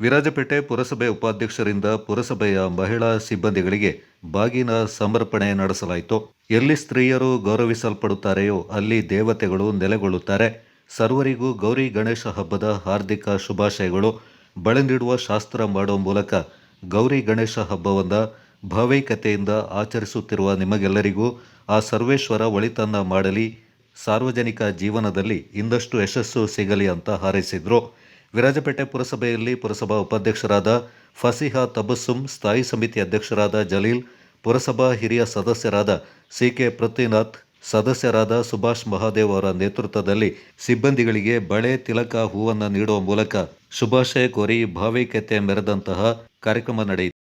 ವಿರಾಜಪೇಟೆ ಪುರಸಭೆ ಉಪಾಧ್ಯಕ್ಷರಿಂದ ಪುರಸಭೆಯ ಮಹಿಳಾ ಸಿಬ್ಬಂದಿಗಳಿಗೆ ಬಾಗಿನ ಸಮರ್ಪಣೆ ನಡೆಸಲಾಯಿತು. ಎಲ್ಲಿ ಸ್ತ್ರೀಯರು ಗೌರವಿಸಲ್ಪಡುತ್ತಾರೆಯೋ ಅಲ್ಲಿ ದೇವತೆಗಳು ನೆಲೆಗೊಳ್ಳುತ್ತಾರೆ. ಸರ್ವರಿಗೂ ಗೌರಿ ಗಣೇಶ ಹಬ್ಬದ ಹಾರ್ದಿಕ ಶುಭಾಶಯಗಳು. ಬಳೆ ನೀಡುವ ಶಾಸ್ತ್ರ ಮಾಡುವ ಮೂಲಕ ಗೌರಿ ಗಣೇಶ ಹಬ್ಬವನ್ನು ಭಾವೈಕ್ಯತೆಯಿಂದ ಆಚರಿಸುತ್ತಿರುವ ನಿಮಗೆಲ್ಲರಿಗೂ ಆ ಸರ್ವೇಶ್ವರ ಒಳಿತನ್ನ ಮಾಡಲಿ. ಸಾರ್ವಜನಿಕ ಜೀವನದಲ್ಲಿ ಇಂದಷ್ಟು ಯಶಸ್ಸು ಸಿಗಲಿ ಅಂತ ಹಾರೈಸಿದರು. ವಿರಾಜಪೇಟೆ ಪುರಸಭೆಯಲ್ಲಿ ಪುರಸಭಾ ಉಪಾಧ್ಯಕ್ಷರಾದ ಫಸಿಹಾ ತಬಸ್ಸುಂ, ಸ್ಥಾಯಿ ಸಮಿತಿ ಅಧ್ಯಕ್ಷರಾದ ಜಲೀಲ್, ಪುರಸಭಾ ಹಿರಿಯ ಸದಸ್ಯರಾದ ಸಿ ಕೆ ಪೃಥ್ವಿನಾಥ್ ಸದಸ್ಯರಾದ ಸುಭಾಷ್ ಮಹಾದೇವ್ ಅವರ ನೇತೃತ್ವದಲ್ಲಿ ಸಿಬ್ಬಂದಿಗಳಿಗೆ ಬಳೆ, ತಿಲಕ ಹೂವನ್ನು ನೀಡುವ ಮೂಲಕ ಶುಭಾಶಯ ಕೋರಿ ಭಾವೈಕ್ಯತೆ ಮೆರೆದಂತಹ ಕಾರ್ಯಕ್ರಮ ನಡೆಯಿತು.